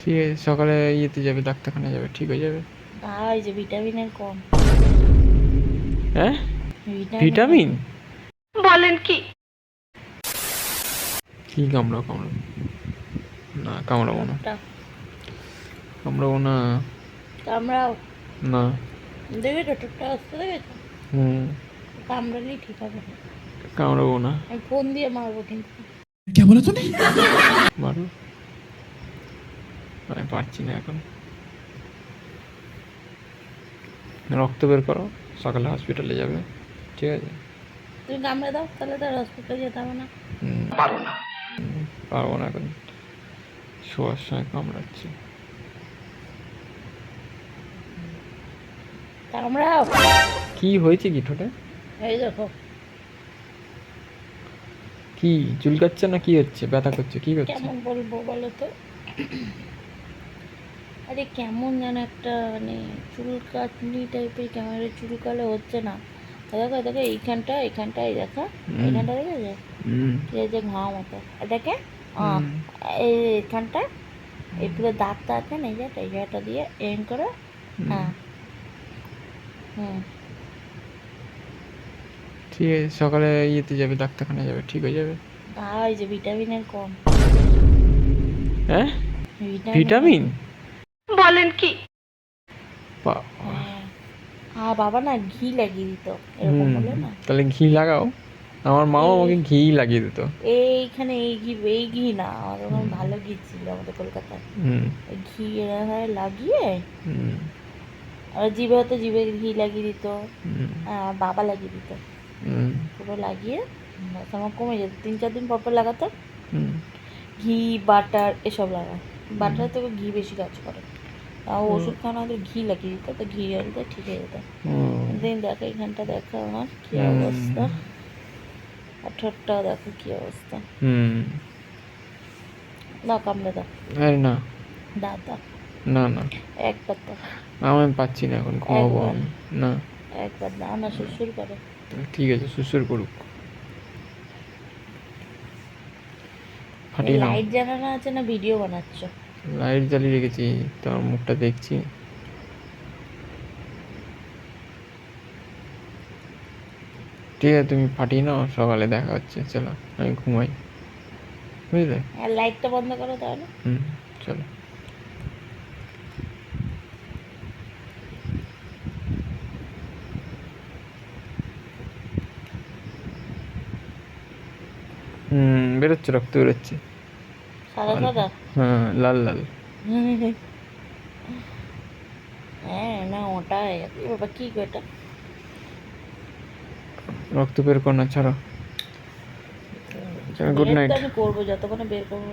ঠিক আছে সকালে ইয়েতে যাবে ডাক্তারখানা যাবে ঠিক হয়ে যাবে। ভাই যে ভিটামিনের কম। হ্যাঁ? ভিটামিন বলেন কি? কি কামড়াও কামড়াও না কামড়াবো না। কামড়াবো না। কামড়াও। না। দেখেছ টোটটা আসতে দেখেছ হুম। কামড়ালেই ঠিক হবে কামড়াবো না। আমি ফোন দিয়ে মারবো কিন্তু। মারো। আমি পারছি না এখন। রক্ত বের করো সকালে হসপিটালে যাবে ঠিক আছে? তুমি কামড়ে দাও তাহলে তো হসপিটালে যেতে হবে না। হুম, পারব না এখন। শোয়ার সময় কামড়াচ্ছে। কামড়াও। কি হয়েছে কি ঠোঁটে? এই দেখো। কি চুলকাচ্ছে না কি হচ্ছে? ব্যথা করছে কি করছে? কেমন বলব বলো তো? আরে কেমন যেন একটা মানে চুলকাটনি টাইপের কেমন একটা চুলকালে হচ্ছে না। দেখো দেখো এইখানটা এইখানটা এই দেখো। এইখানটা দেখেছ? হুম। এই যে ঘা মতো। দেখে? এইখানটা এই পুরো দাগটা আছে না এই যে এই জায়গাটা দিয়ে এম করে। হ্যাঁ। হুম। ঠিক আছে সকালে ইয়েতে যাবে ডাক্তারখানা যাবে ঠিক হয়ে যাবে। ভাই যে ভিটামিনের কম। হ্যাঁ? ভিটামিন বলেন কি? বাবা। হ্যাঁ। বাবা না ঘি লাগিয়ে দিত এরকম বলে না। তাহলে ঘি লাগাও। আমার মাও আমাকে ঘি লাগিয়ে দিত। এইখানে এই ঘি এই ঘি না আমার ওরকম ভালো ঘি ছিল আমাদের কলকাতায়। হুম। ঘি এরা হয় লাগিয়ে হুম। আর জিভে হতো জিভে ঘি লাগিয়ে দিত। আর বাবা লাগিয়ে দিত। হুম, পুরো লাগিয়ে আমার কমে যেত তিন চার দিন পর পর লাগাতো হুম, ঘি বাটার এসব লাগা বাটার থেকে ঘি বেশি কাজ করে। তাও ওষুধ খাওয়ানো আমাদের ঘি লাগিয়ে দিত তো ঘি লাগিয়ে ঠিক হয়ে যেত। দিন দেখো এখানটা দেখো আমার কি অবস্থা। আর ঠোঁটটাও দেখো কি অবস্থা। দাও কামড়ে দাও। আরে না। দাও না না। একবার দাও। আমি পাচ্ছি না এখন ঘুমাবো আমি। না। একবার দাও না শ্বশুর করে। ঠিক আছে সুসুর করুক। ফাটিয়ে লাইট জ্বালানো আছে না ভিডিও বানাচ্ছ? লাইট জ্বালিয়ে রেখেছি তোমার মুখটা দেখছি। ঠিক আছে তুমি ফাটিয়ে নাও সকালে দেখা হচ্ছে চলো আমি ঘুমাই। বুঝলে? আর লাইটটা বন্ধ করো তাহলে। হুম চলো। হুম বেরোচ্ছে রক্ত বেরোচ্ছে। সাদা সাদা হ্যাঁ লাল লাল। হ্যাঁ না ওটাই বাবা কি এটা? রক্ত বের করো না ছাড়ো। গুড নাইট আমি করব যতক্ষণে বের করব।